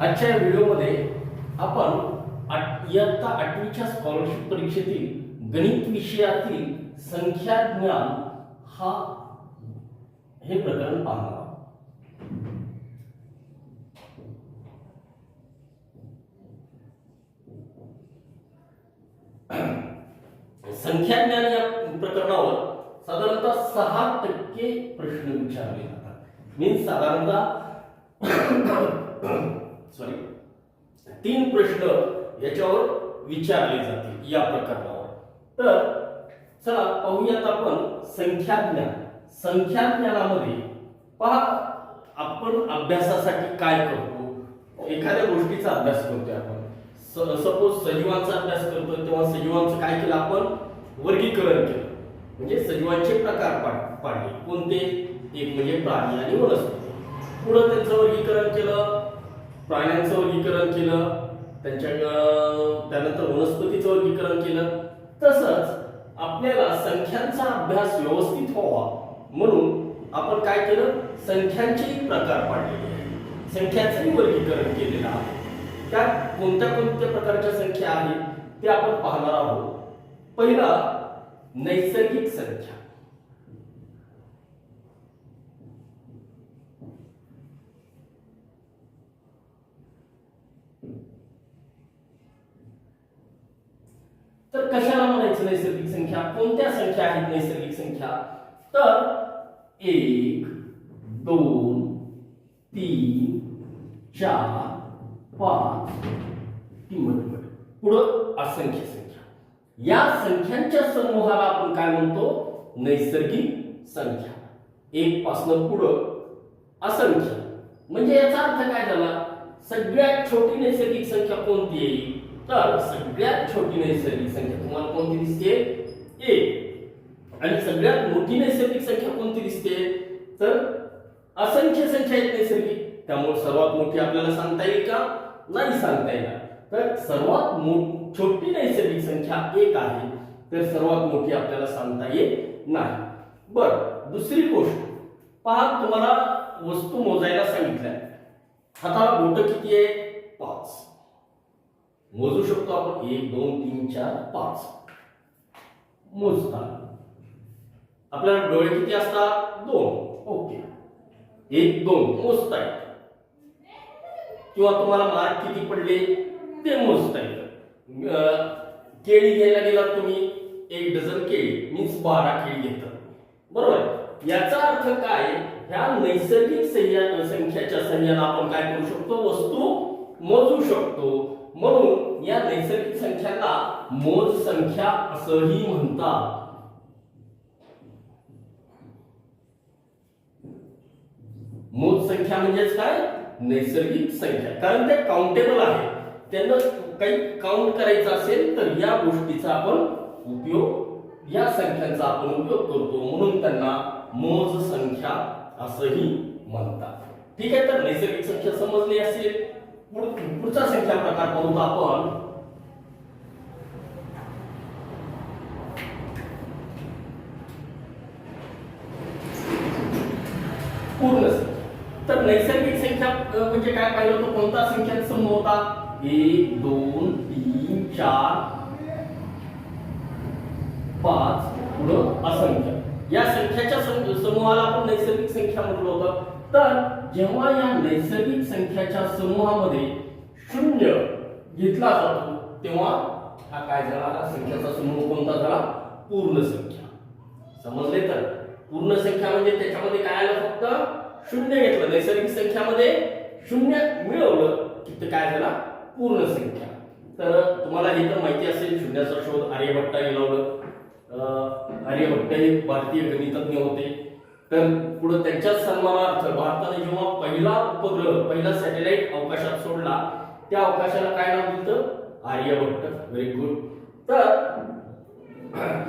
आजच्या या व्हिडिओमध्ये आपण आठ- इयत्ता आठवीच्या स्कॉलरशिप परीक्षेतील गणित विषयातील संख्या ज्ञान हा हे प्रकरण पाहणार आहोत. संख्या ज्ञान या प्रकरणावर साधारणतः सहा टक्के प्रश्न विचारले जातात. मीन्स साधारणतः सॉरी तीन प्रश्न याच्यावर विचारले जातील या प्रकरणावर. तर चला पाहूयात आपण संख्याज्ञान. संख्याज्ञानामध्ये पहा आपण अभ्यासासाठी काय करतो? एखाद्या गोष्टीचा अभ्यास करतोय आपण. सपोज सजीवांचा अभ्यास करतोय तेव्हा सजीवांचं काय केलं आपण? वर्गीकरण केलं. म्हणजे सजीवांचे प्रकार पाडले. कोणते? एक म्हणजे प्राणी आणि वनस्पती. पुढं त्यांचं वर्गीकरण केलं. प्राण्यांचं वर्गीकरण केलं त्यांच्या त्यानंतर वनस्पतीचं वर्गीकरण केलं. तसंच आपल्याला संख्यांचा अभ्यास व्यवस्थित व्हावा. म्हणून आपण काय केलं? संख्यांचेही प्रकार पाडलेले आहेत. संख्यांचंही वर्गीकरण केलेलं आहे. त्यात कोणत्या कोणत्या प्रकारच्या संख्या आहेत ते आपण पाहणार आहोत. पहिला नैसर्गिक संख्या. तर कशाला म्हणायचं नैसर्गिक संख्या? कोणत्या संख्या आहेत नैसर्गिक संख्या? तर एक दोन तीन चार पाच किंमत पुढं असंख्य संख्या. या संख्यांच्या समूहाला आपण काय म्हणतो? नैसर्गिक संख्या. एक पासन पुढं असंख्य. म्हणजे याचा अर्थ काय झाला? सगळ्यात छोटी नैसर्गिक संख्या कोणती येईल तर सगळ्यात छोटी नैसर्गिक संख्या तुम्हाला कोणती दिसते? एक. आणि सगळ्यात मोठी नैसर्गिक संख्या कोणती दिसते? तर असंख्य संख्या आहेत नैसर्गिक. त्यामुळे सर्वात मोठी आपल्याला सांगता येईल का? नाही सांगता येणार. तर सर्वात मो- छोटी नैसर्गिक संख्या एक आहे. तर सर्वात मोठी आपल्याला सांगता येत नाही. बर दुसरी गोष्ट. पहा तुम्हाला वस्तू मोजायला सांगितल्या. हाताला बोट किती आहे? मोजू शकतो आपण एक दोन तीन चार पाच. मोजता. आपल्याला डोळे किती असतात? दोन. ओके. एक दोन. मोजता येत किंवा तुम्हाला मार्क किती पडले? ते मोजता येतं केळी घ्यायला गेलात तुम्ही एक डझन केळी मीन्स बारा केळी घेतात. बरोबर याचा अर्थ काय? ह्या नैसर्गिक संख्याच्या संख्येला आपण काय करू शकतो? वस्तू मोजू शकतो. म्हणून या नैसर्गिक संख्यांना मोज संख्या असंही म्हणतात. मोज संख्या म्हणजेच काय? नैसर्गिक संख्या. कारण ते काउंटेबल आहे. त्यांना काही काउंट करायचं असेल तर या गोष्टीचा आपण उपयोग या संख्यांचा आपण उपयोग करतो. म्हणून त्यांना मोज संख्या असंही म्हणतात. ठीक आहे तर नैसर्गिक संख्या समजली असेल. पुढचा संख्या प्रकार पाहू आपण? पूर्ण. तर नैसर्गिक संख्या म्हणजे काय पाहिलं होतं? कोणता संख्या समूह होता? एक दोन तीन चार पाच पुढं असंख्य. या संख्याच्या समूहाला आपण नैसर्गिक संख्या म्हटलं होतं. तर जेव्हा या नैसर्गिक संख्याच्या समूहामध्ये शून्य घेतला जातो तेव्हा हा काय झाला? हा संख्याचा समूह कोणता झाला? पूर्ण संख्या. समजले तर? पूर्ण संख्या म्हणजे त्याच्यामध्ये काय आलं फक्त? शून्य घेतलं. नैसर्गिक संख्यामध्ये शून्य मिळवलं की ते काय झाला? पूर्ण संख्या. तर तुम्हाला हे तर माहिती असेल शून्याचा शोध आर्यभट्टाने लावलं. आर्यभट्ट हे भारतीय गणितज्ञ होते. तर पुढे त्यांच्याच सन्मानार्थ भारताने जेव्हा पहिला उपग्रह पहिला सॅटेलाइट अवकाशात सोडला त्या अवकाशाला काय नाव दिलं आर्यभट्ट व्हेरी गुड तर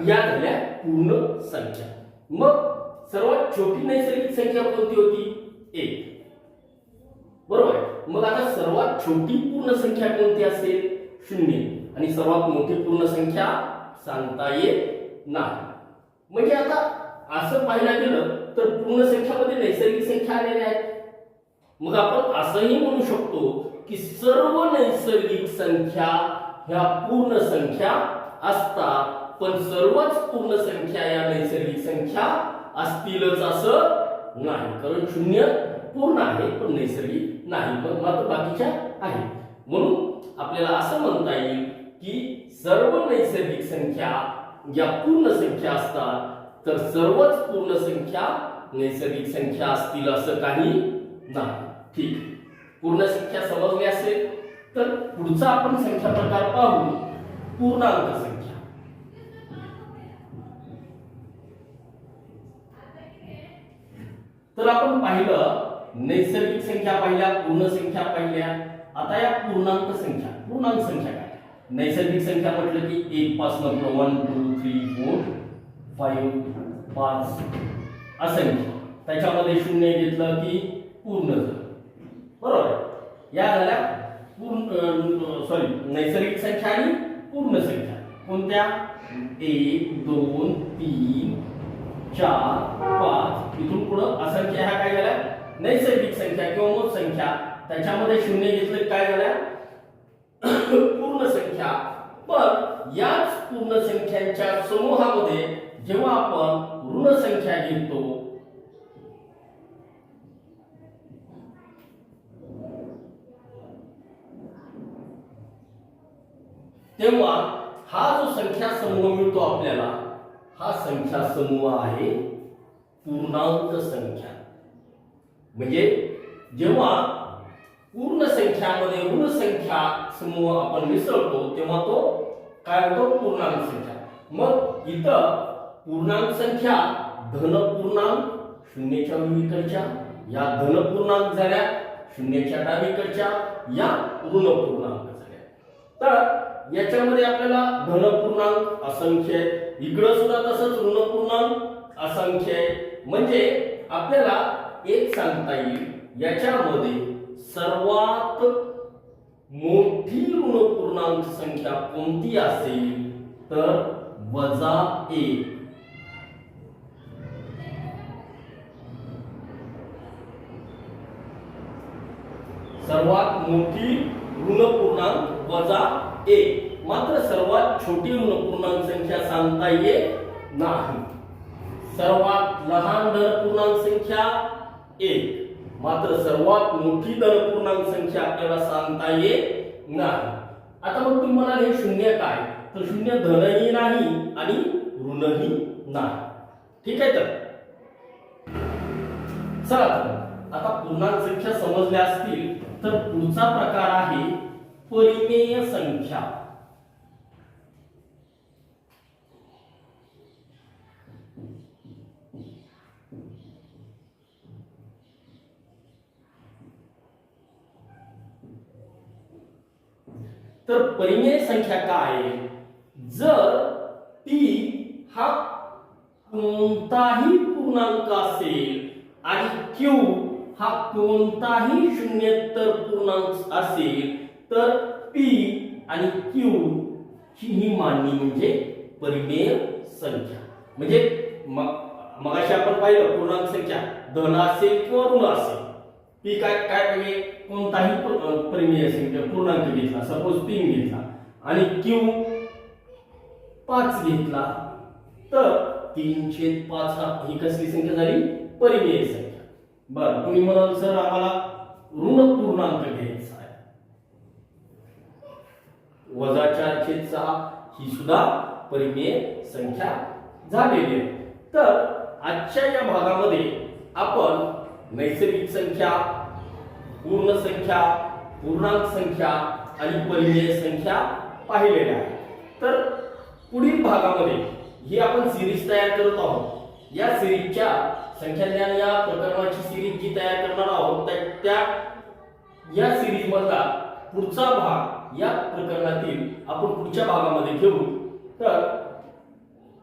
या झाल्या पूर्ण संख्या. मग सर्वात छोटी नैसर्गिक संख्या कोणती होती? एक. बरोबर? मग आता सर्वात छोटी पूर्ण संख्या कोणती असेल? शून्य. आणि सर्वात मोठी पूर्ण संख्या सांगता येत नाही. म्हणजे आता असं पाहायला गेलं तर पूर्ण संख्यामध्ये नैसर्गिक संख्या आलेल्या आहेत. मग आपण असंही म्हणू शकतो की सर्व नैसर्गिक संख्या ह्या पूर्ण संख्या असतात पण सर्वच पूर्ण संख्या या नैसर्गिक संख्या असतीलच असं नाही. कारण शून्य पूर्ण आहे पण नैसर्गिक नाही. पण मात्र बाकीच्या आहेत. म्हणून आपल्याला असं म्हणता येईल की सर्व नैसर्गिक संख्या या पूर्ण संख्या असतात तर सर्वच पूर्ण संख्या नैसर्गिक संख्या असतील असं काही नाही. ठीक. पूर्ण संख्या समजली असेल तर पुढचा आपण संख्या प्रकार पाहू. पूर्णांक संख्या. तर आपण पाहिलं नैसर्गिक संख्या पाहिल्या पूर्ण संख्या पाहिल्या. आता या पूर्णांक संख्या पूर्णांक संख्या काय? नैसर्गिक संख्या म्हटलं की एक पासून one two three four five पाच असंख्य. त्याच्यामध्ये शून्य घेतलं की पूर्ण झालं. बरोबर या झाल्या पूर्ण सॉरी नैसर्गिक संख्या आणि पूर्ण संख्या. कोणत्या? एक दोन तीन चार पाच. इथून पुढं असंख्या ह्या काय झाल्या? नैसर्गिक संख्या किंवा मोठ संख्या. त्याच्यामध्ये शून्य घेतलं काय झाल्या? पूर्ण संख्या. पण याच पूर्ण संख्यांच्या समूहामध्ये जेव्हा आपण ऋण संख्या घेतो तेव्हा हा जो संख्या समूह मिळतो आपल्याला हा संख्या समूह आहे पूर्णांक संख्या. म्हणजे जेव्हा पूर्ण संख्यामध्ये ऋण संख्या समूह आपण मिसळतो तेव्हा तो काय होतो? पूर्णांक संख्या. मग इथं पूर्णांक संख्या धन पूर्णांक शून्याच्या उजवीकडच्या या धन पूर्णांक झाल्या शून्याच्या डावीकडच्या या ऋण पूर्णांक झाल्या तर याच्यामध्ये आपल्याला धन पूर्णांक असंख्य आहे. इकडं सुद्धा तसंच ऋण पूर्णांक असंख्य आहे. म्हणजे आपल्याला एक सांगता येईल याच्यामध्ये सर्वात मोठी ऋण पूर्णांक संख्या कोणती असेल तर वजा एक सर्वात मोठी ऋण पूर्णांक वजा एक. मात्र सर्वात छोटी ऋण पूर्णांक संख्या सांगता येत नाही. सर्वात लहान धन पूर्णांक संख्या एक. मात्र सर्वात मोठी धन पूर्णांक संख्या आपल्याला सांगता येत नाही. आता मग तुम्ही म्हणाल हे शून्य काय? तर शून्य धनही नाही आणि ऋणही नाही. ठीक आहे तर? चला आता पूर्णांक संख्या समजल्या असतील. तर पुढचा प्रकार आहे परिमेय संख्या तर परिमेय संख्या काय आहे? जर ती हा कोणताही पूर्णांक असेल आणि क्यू हा कोणताही शून्येतर पूर्णांक असेल तर पी आणि क्यू ही ही मांडणी म्हणजे परिमेय संख्या. म्हणजे मग मगाशी आपण पाहिलं पूर्णांक संख्या धन असेल किंवा ऋण असेल. पी काय काय पाहिजे कोणताही परिमेय संख्या म्हणजे पूर्णांक घेतला सपोज तीन घेतला आणि क्यू पाच घेतला तर तीन छेद पाच हा ही कसली संख्या झाली? परिमेय संख्या. बर तुम्ही म्हणाल सर आम्हाला ऋण पूर्णांक घ्यायचा आहे. वजा चार छेद सहा ही सुद्धा परिमेय संख्या झालेली आहे. तर आजच्या या भागामध्ये आपण नैसर्गिक संख्या पूर्ण संख्या पूर्णांक संख्या आणि परिमेय संख्या पाहिलेल्या आहेत. तर पुढील भागामध्ये ही आपण सिरीज तयार करत आहोत. या सिरीजच्या संख्याज्ञान या प्रकरणाची सिरीज जी तयार करणार आहोत त्या- त्या या सिरीज मधला पुढचा भाग या प्रकरणातील आपण पुढच्या भागामध्ये घेऊ. तर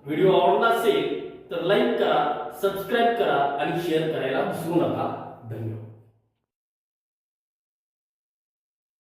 व्हिडिओ आवडला असेल तर लाईक करा सबस्क्राईब करा आणि शेअर करायला विसरू नका.